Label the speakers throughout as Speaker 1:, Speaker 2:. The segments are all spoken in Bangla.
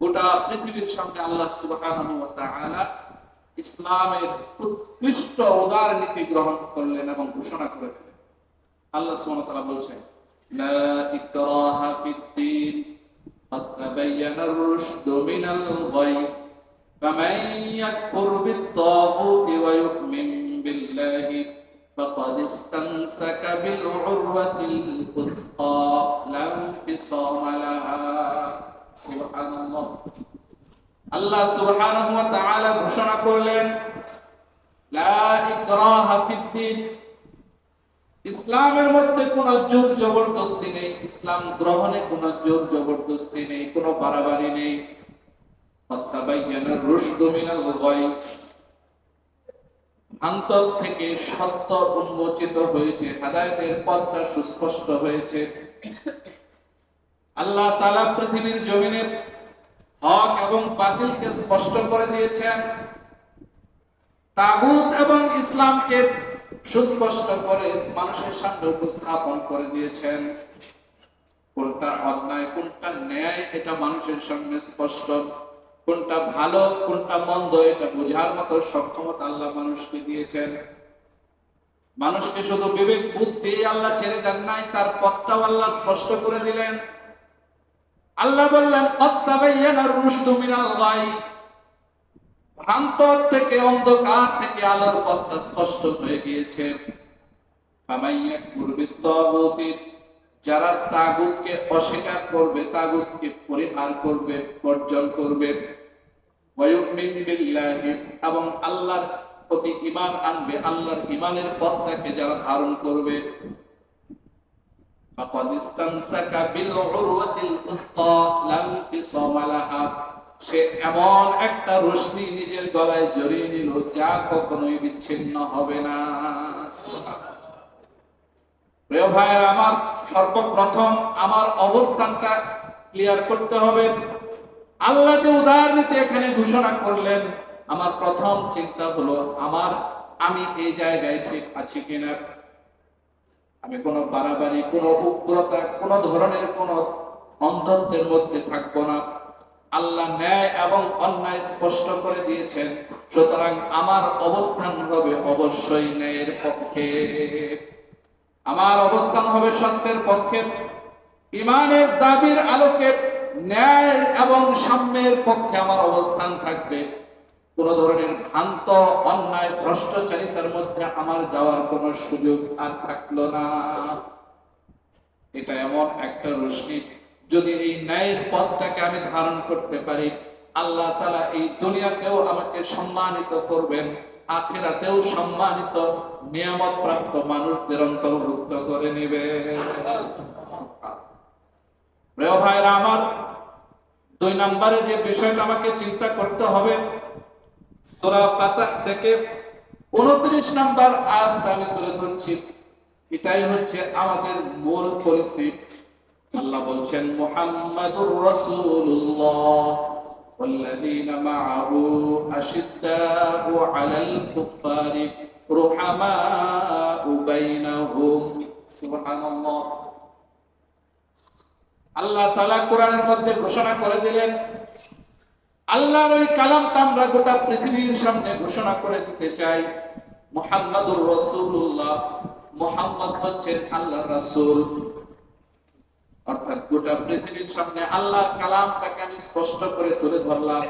Speaker 1: গোটা পৃথিবীর সামনে আল্লাহ সুবহানাহু ওয়া তাআলা ইসলামের উৎকৃষ্ট উদার নীতি গ্রহণ করলেন এবং ঘোষণা করে দিলেন আল্লাহ সুবহানাহু ওয়া তাআলা বলছেন লা ইকরাহা ফিদ-দীন قد تبين الرشد من الغي فمن يكفر بالطاغوت ويؤمن بالله فقد استمسك بالعروة الوثقى لا انفصام আল্লাহ সুবহানাহু ওয়া তাআলা ঘোষণা করলেন, লা ইকরাহা ইসলামের মধ্যে কোনো জোর জবরদস্তি নেই, ইসলাম গ্রহণে কোনো জোর জবরদস্তি নেই, কোনো বাড়াবাড়ি নেই। অন্তর থেকে সত্য উন্মোচিত হয়েছে, হেদায়তের পথটা সুস্পষ্ট হয়েছে। আল্লাহ তাআলা পৃথিবীর জমিনে হক এবং বাতিলকে স্পষ্ট করে দিয়েছেন। তাগুত এবং ইসলামকে সুস্পষ্ট করে মানুষের সামনে উপস্থাপন করে দিয়েছেন। কোনটা অন্যায়, কোনটা ন্যায়, এটা মানুষের সামনে স্পষ্ট। কোনটা ভালো, কোনটা মন্দ, এটা বোঝার মতো সক্ষমতা আল্লাহ মানুষকে দিয়েছেন। মানুষকে শুধু বিবেক, বুদ্ধি আল্লাহ ছেড়ে দেন নাই, তার পথটাও আল্লাহ স্পষ্ট করে দিলেন। আল্লাহ বললেন ভ্রান্ত থেকে অন্ধকার থেকে আলোর পথটা স্পষ্ট হয়ে গিয়েছে। যারা তাগুতকে অস্বীকার করবে, তাগুতকে পরিহার করবে, বর্জন করবে। এবং আল্লাহর প্রতি ঈমান আনবে, আল্লাহর ঈমানের পথটাকে যারা ধারণ করবে। ইসতামসাকা বিল উরওয়াতিল উসকা লা ইনফিসামা লাহা সে এমন একটা রশ্মি নিজের গলায় জড়িয়ে নিল, যা কখনোই বিচ্ছিন্ন হবে না। প্রিয় ভাইয়ের, আমার সর্বপ্রথম আমার অবস্থানটা ক্লিয়ার করতে হবে। আল্লাহ যে উদার নীতি এখানে ঘোষণা করলেন, আমার প্রথম চিন্তা হলো, আমার আমি এই জায়গায় ঠিক আছি কিনা? আমি কোনো বাড়াবাড়ি, কোনো উগ্রতা, কোনো ধরনের কোনো অন্ধত্বের মধ্যে থাকব না। আল্লাহ ন্যায় এবং অন্যায় স্পষ্ট করে দিয়েছেন, সুতরাং আমার অবস্থান হবে অবশ্যই ন্যায়ের পক্ষে। আমার অবস্থান হবে সত্যের পক্ষে। ইমানের দাবির আলোকে ন্যায় এবং সাম্যের পক্ষে আমার অবস্থান থাকবে। কোন ধরনের ভ্রান্ত, অন্যায়, ভ্রষ্টাচারিতার মধ্যে আমার যাওয়ার কোন সুযোগ আর থাকল না। এটা এমন একটা রশ্মি, যদি এই ন্যায়ের পথটাকে আমি ধারণ করতে পারি, আল্লাহ তালা এই দুনিয়াতেও আমাকে সম্মানিত করবেন, আখেরাতেও সম্মানিত নিয়ামত প্রাপ্ত মানুষদের অন্তর্ভুক্ত করে নেবে। প্রিয় ভাইরা আমার, দুই নম্বরে যে বিষয়টা আমাকে চিন্তা করতে হবে সূরা ফাতাহ থেকে 29 নাম্বার আয়াত আমি তুলে ধরছি এটাই হচ্ছে আমাদের মূল পলিসি আল্লাহ বলছেন মুহাম্মাদুর রাসূলুল্লাহ والذين معه أشداء على الكفار رحماء بينهم سبحان الله আল্লাহ তাআলা কোরআনের মধ্যে ঘোষণা করে দিলেন আল্লাহর ওই কালামটা আমরা গোটা পৃথিবীর সামনে ঘোষণা করে দিতে চাই। মুহাম্মাদুর রাসূলুল্লাহ। মুহাম্মদ হচ্ছেন আল্লাহর রাসূল। অর্থাৎ গোটা পৃথিবীর সামনে আল্লাহর আমি স্পষ্ট করে তুলে ধরলাম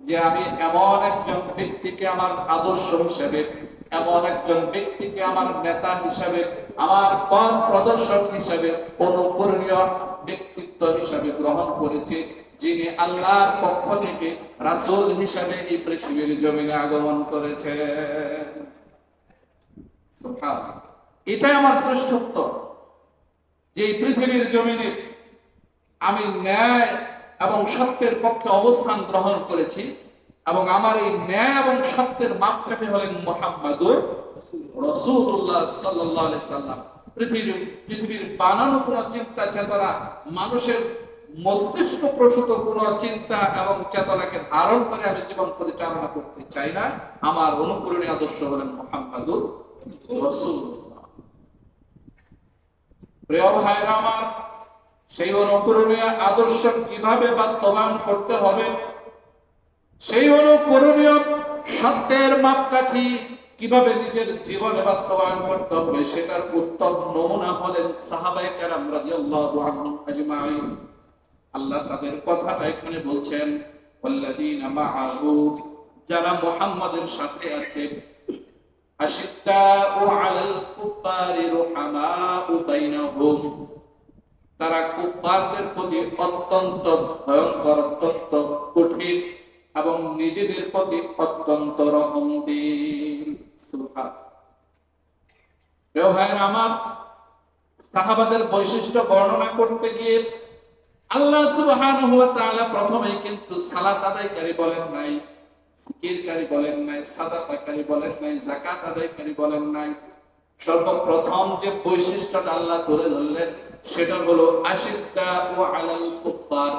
Speaker 1: যে আমি এমন একজন ব্যক্তিকে আমার আদর্শ হিসেবে, এমন একজন ব্যক্তিকে আমার নেতা হিসাবে, আমার পথ প্রদর্শক হিসাবে অনুকরণীয় ব্যক্তিত্ব হিসাবে গ্রহণ করেছি, যিনি আল্লাহর পক্ষ থেকে রাসূল হিসাবে এই পৃথিবীর জমিনে আগমন করেছে এটাই আমার শ্রেষ্ঠত্ব যে পৃথিবীর জমিনে আমি ন্যায় এবং সত্যের পক্ষে অবস্থান গ্রহণ করেছি, এবং আমার এই ন্যায় এবং সত্যের মাপকাঠি হলেন মোহাম্মদুর রসুল্লাহ সাল্লাহ সাল্লাম। পৃথিবীর পৃথিবীর বানানো কোন চিন্তা চেতনা, মানুষের মস্তিষ্ক প্রসূত কোন চিন্তা এবং চেতনাকে ধারণ করে আমি জীবন পরিচালনা করতে চাই না। আমার অনুকরণীয় আদর্শ হলেন ভাইরা আমার, সেই অনুকরণীয় আদর্শ কীভাবে বাস্তবায়ন করতে হবে? সেই অনুকরণীয় সত্যের মাপকাঠি কীভাবে নিজের জীবনে বাস্তবায়ন করতে হবে সেটার উত্তম নমুনা হলেন আল্লাহ তাদের কথাটা এখানে বলছেন যারা সাথে আছে। তারা প্রতি অত্যন্ত ভয়ঙ্কর, অত্যন্ত কঠিন এবং নিজেদের প্রতি অত্যন্ত রহমদিন বৈশিষ্ট্য বর্ণনা করতে গিয়ে আল্লাহ কিন্তু সালাত আদায়কারী বলেন নাই বলেন নাই বলেন নাই আদায়কারী বলেন নাই। সর্বপ্রথম যে বৈশিষ্ট্যটা আল্লাহ তুলে ধরলেন, সেটা হলো আশিদ্দা ও আলাল কুফার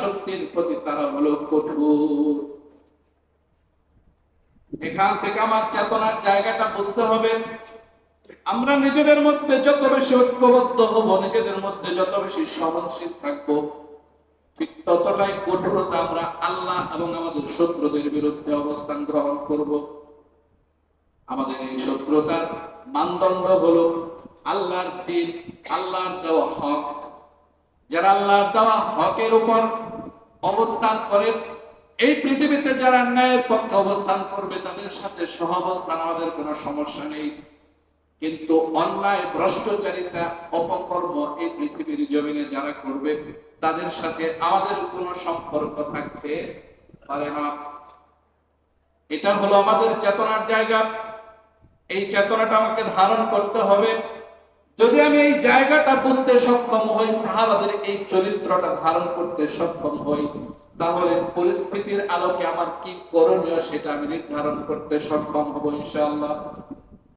Speaker 1: শক্তির প্রতি তারা হলো কঠোর। এখান থেকে আমার চেতনার জায়গাটা বুঝতে হবে। আমরা নিজেদের মধ্যে যত বেশি ঐক্যবদ্ধ হব, নিজেদের মধ্যে যত বেশি সহনশীল থাকব, ঠিক ততটাই কঠোরতা আমরা আল্লাহ এবং আমাদের শত্রুদের বিরুদ্ধে অবস্থান গ্রহণ করব। আমাদের এই শত্রুতার মানদণ্ড হলো আল্লাহর দিন, আল্লাহর দেওয়া হক। যারা আল্লাহর দেওয়া হকের উপর অবস্থান করে, এই পৃথিবীতে যারা ন্যায়ের পক্ষে অবস্থান করবে, তাদের সাথে সহ অবস্থান আমাদের কোনো সমস্যা নেই। কিন্তু অন্যায়, ভ্রষ্টচারিতা, অপকর্ম এই পৃথিবীর জমিনে যারা করবে, তাদের সাথে আমাদের কোনো সম্পর্ক থাকতে পারে না। এটা হলো আমাদের চেতনার জায়গা। এই চেতনাটা আমাকে ধারণ করতে হবে। যদি আমি এই জায়গাটা বুঝতে সক্ষম হই, সাহাবাদের এই চরিত্রটা ধারণ করতে সক্ষম হই, তাহলে পরিস্থিতির আলোকে আমার কি করণীয় সেটা আমি নির্ধারণ করতে সক্ষম হব ইনশাআল্লাহ।